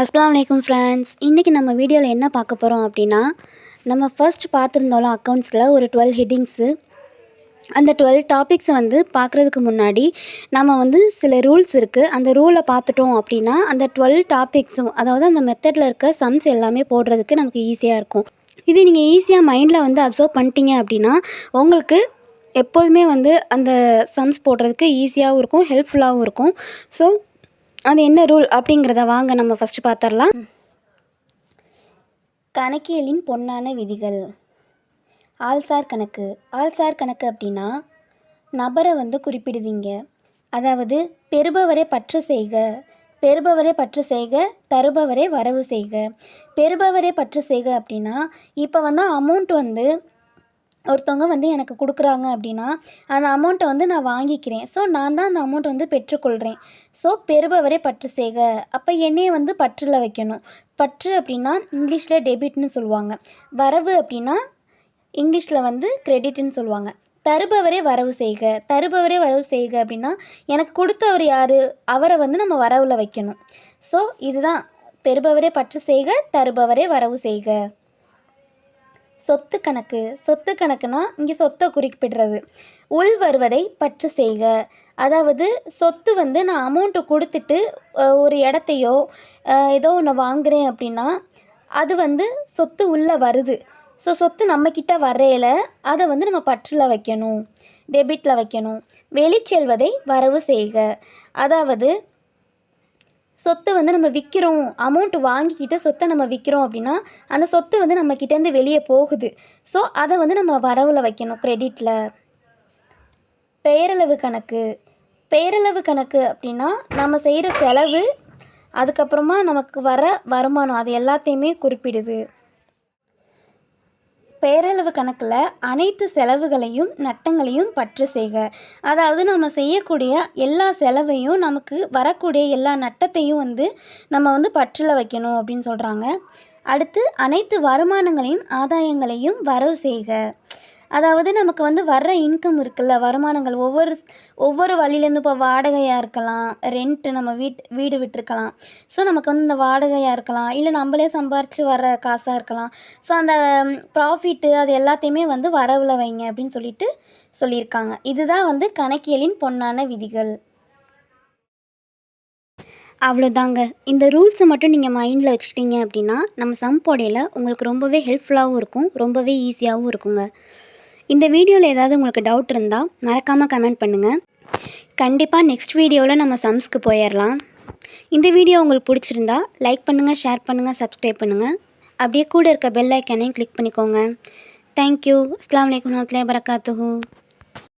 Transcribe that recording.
அஸ்லாம் வலைக்கம் ஃப்ரெண்ட்ஸ் இன்றைக்கி நம்ம வீடியோவில் என்ன பார்க்க போகிறோம் அப்படின்னா நம்ம ஃபர்ஸ்ட் பார்த்துருந்தோம்ல அக்கௌண்ட்ஸில் ஒரு டுவெல் ஹெட்டிங்ஸு அந்த டுவெல் டாபிக்ஸை வந்து பார்க்குறதுக்கு முன்னாடி நம்ம வந்து சில ரூல்ஸ் இருக்குது அந்த ரூலை பார்த்துட்டோம் அப்படின்னா அந்த டுவெல் டாபிக்ஸும் அதாவது அந்த மெத்தடில் இருக்க சம்ஸ் எல்லாமே போடுறதுக்கு நமக்கு ஈஸியாக இருக்கும். இது நீங்கள் ஈஸியாக மைண்டில் வந்து அப்சர்வ் பண்ணிட்டீங்க அப்படின்னா உங்களுக்கு எப்போதுமே வந்து அந்த சம்ஸ் போடுறதுக்கு ஈஸியாகவும் இருக்கும் ஹெல்ப்ஃபுல்லாகவும் இருக்கும். ஸோ அது என்ன ரூல் அப்படிங்கிறத வாங்க நம்ம ஃபஸ்ட்டு பார்த்துடலாம் கணக்கியலின் பொன்னான விதிகள். ஆள்சார் கணக்கு. ஆள்சார் கணக்கு அப்படின்னா நபரை வந்து குறிப்பிடுதீங்க. அதாவது பெறுபவரை பற்று செய்க. பெறுபவரை பற்று செய்க தருபவரை வரவு செய்க. பெறுபவரை பற்று செய்க அப்படின்னா இப்போ வந்து அமௌண்ட் வந்து ஒருத்தவங்க வந்து எனக்கு கொடுக்குறாங்க அப்படின்னா அந்த அமௌண்ட்டை வந்து நான் வாங்கிக்கிறேன். ஸோ நான் தான் அந்த அமௌண்ட் வந்து பெற்றுக்கொள்கிறேன் ஸோ பெறுபவரே பற்று செய்க அப்போ என்னையை வந்து பற்றில் வைக்கணும். பற்று அப்படின்னா இங்கிலீஷில் டெபிட்னு சொல்லுவாங்க. வரவு அப்படின்னா இங்கிலீஷில் வந்து கிரெடிட்னு சொல்லுவாங்க. தருபவரே வரவு செய்க தருபவரே வரவு செய்க அப்படின்னா எனக்கு கொடுத்தவர் யார்? அவரை வந்து நம்ம வரவில் வைக்கணும். ஸோ இதுதான். பெறுபவரே பற்று செய்க தருபவரே வரவு செய்க சொத்து கணக்கு. சொத்து கணக்குனா இங்கே சொத்தை குறிப்பிடுறது. உள் வருவதை பற்று செய்க. அதாவது சொத்து வந்து நான் அமௌண்ட்டு கொடுத்துட்டு ஒரு இடத்தையோ ஏதோ ஒன்று வாங்குறேன் அப்படின்னா அது வந்து சொத்து உள்ளே வருது. ஸோ சொத்து நம்மக்கிட்ட வரையில. அதை வந்து நம்ம பற்றில் வைக்கணும். டெபிட்டில் வைக்கணும். வெளிச்செல்வதை வரவு செய்க. அதாவது சொத்து வந்து நம்ம விற்கிறோம் அமௌண்ட் வாங்கிக்கிட்டு சொத்தை நம்ம விற்கிறோம் அப்படின்னா அந்த சொத்து வந்து நம்ம கிட்டேருந்து வெளியே போகுது. ஸோ அதை வந்து நம்ம வரவில் வைக்கணும் க்ரெடிட்டில் பெயரளவு கணக்கு. பெயரளவு கணக்கு அப்படின்னா நம்ம செய்கிற செலவு அதுக்கப்புறமா நமக்கு வர வருமானம் அது எல்லாத்தையுமே குறிப்பிடுது. பேரளவு கணக்கில் அனைத்து செலவுகளையும் நட்டங்களையும் பற்று செய்க. அதாவது நம்ம செய்யக்கூடிய எல்லா செலவையும் நமக்கு வரக்கூடிய எல்லா நட்டத்தையும் வந்து நம்ம வந்து பற்றில் வைக்கணும் அப்படின்னு சொல்கிறாங்க அடுத்து அனைத்து வருமானங்களையும் ஆதாயங்களையும் வரவு செய்க. அதாவது நமக்கு வந்து வர்ற இன்கம் இருக்குல்ல வருமானங்கள் ஒவ்வொரு ஒவ்வொரு வழியிலேருந்து இப்போ வாடகையாக இருக்கலாம் ரெண்ட்டு நம்ம வீட் வீடு விட்டுருக்கலாம். ஸோ நமக்கு வந்து இந்த வாடகையாக இருக்கலாம் இல்லை நம்மளே சம்பாரித்து வர காசாக இருக்கலாம். ஸோ அந்த ப்ராஃபிட்டு அது எல்லாத்தையுமே வந்து வரவில் வைங்க அப்படின்னு சொல்லிட்டு சொல்லியிருக்காங்க. இதுதான் வந்து கணக்கியலின் பொன்னான விதிகள். அவ்வளோதாங்க. இந்த ரூல்ஸை மட்டும் நீங்கள் மைண்டில் வச்சுக்கிட்டீங்க அப்படின்னா நம்ம சம் போடையில் உங்களுக்கு ரொம்பவே ஹெல்ப்ஃபுல்லாகவும் இருக்கும் ரொம்பவே ஈஸியாகவும் இருக்குங்க. இந்த வீடியோவில் ஏதாவது உங்களுக்கு டவுட் இருந்தால் மறக்காமல் கமெண்ட் பண்ணுங்கள் கண்டிப்பாக நெக்ஸ்ட் வீடியோவில் நம்ம சம்ஸ்க்கு போயிடலாம் இந்த வீடியோ உங்களுக்கு பிடிச்சிருந்தா லைக் பண்ணுங்கள் ஷேர் பண்ணுங்கள் சப்ஸ்கிரைப் பண்ணுங்கள் அப்படியே கூட இருக்க பெல் ஐக்கனையும் கிளிக் பண்ணிக்கோங்க. தேங்க்யூ அஸ்லாம் வலைக்கம் வரமத்துல வரகாத்துஹூ